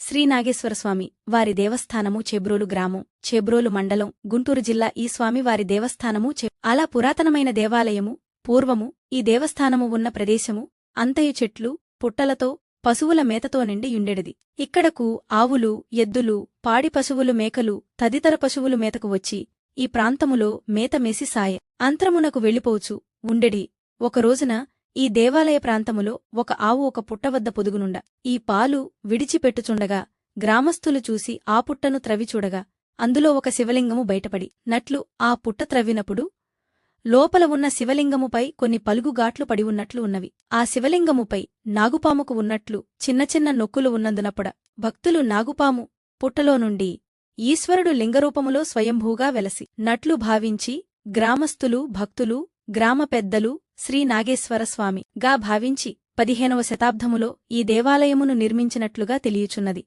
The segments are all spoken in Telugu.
శ్రీనాగేశ్వరస్వామి వారి దేవస్థానము చెబ్రోలు గ్రామం చెబ్రోలు మండలం గుంటూరు జిల్లా ఈ స్వామి వారి దేవస్థానము చె అలా పురాతనమైన దేవాలయము పూర్వము ఈ దేవస్థానము ఉన్న ప్రదేశము అంతయు చెట్లు పుట్టలతో పశువుల మేతతో నిండి యుండెడిది. ఇక్కడకు ఆవులు ఎద్దులు పాడి పశువులు మేకలు తదితర పశువులు మేతకు వచ్చి ఈ ప్రాంతములో మేత మెసి సాయ. అంత్రమునకు వెళ్ళిపోవచ్చు ఉండెడి. ఒకరోజున ఈ దేవాలయ ప్రాంతములో ఒక ఆవు ఒక పుట్టవద్ద పొదుగునుండ. ఈ పాలు విడిచిపెట్టుచుండగా గ్రామస్థులు చూసి ఆ పుట్టను త్రవిచూడగా అందులో ఒక శివలింగము బయటపడి. నట్లు ఆ పుట్ట త్రవ్వినప్పుడు లోపల ఉన్న శివలింగముపై కొన్ని పలుగుగాట్లు పడి ఉన్నట్లు ఉన్నవి. ఆ శివలింగముపై నాగుపాముకు ఉన్నట్లు చిన్న చిన్న నొక్కులు ఉన్నందునప్పుడ భక్తులు నాగుపాము పుట్టలో నుండి ఈశ్వరుడు లింగరూపములో స్వయంభూగా వెలసి. నట్లు భావించి గ్రామస్థులు భక్తులు గ్రామ పెద్దలు శ్రీ నాగేశ్వరస్వామి గా భావించి పదిహేనవ శతాబ్దములో ఈ దేవాలయమును నిర్మించినట్లుగా తెలియుచున్నది.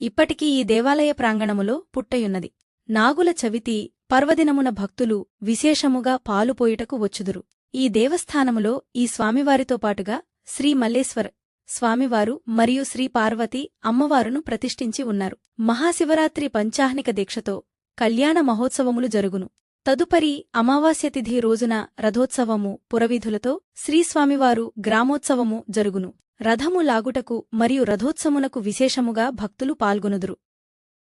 ఇప్పటికీ ఈ దేవాలయ ప్రాంగణములో పుట్టయున్నది. నాగుల చవితి పర్వదినమున భక్తులు విశేషముగా పాలుపోయుటకు వచ్చుదురు. ఈ దేవస్థానములో ఈ స్వామివారితో పాటుగా శ్రీ మల్లేశ్వర్ స్వామివారు మరియు శ్రీ పార్వతి అమ్మవారును ప్రతిష్ఠించి ఉన్నారు. మహాశివరాత్రి పంచాహ్నిక దీక్షతో కళ్యాణ మహోత్సవములు జరుగును. తదుపరి అమావాస్య తిథి రోజున రథోత్సవము పురవీధులతో శ్రీస్వామివారు గ్రామోత్సవము జరుగును. రథము లాగుటకు మరియు రథోత్సమునకు విశేషముగా భక్తులు పాల్గొనుదురు.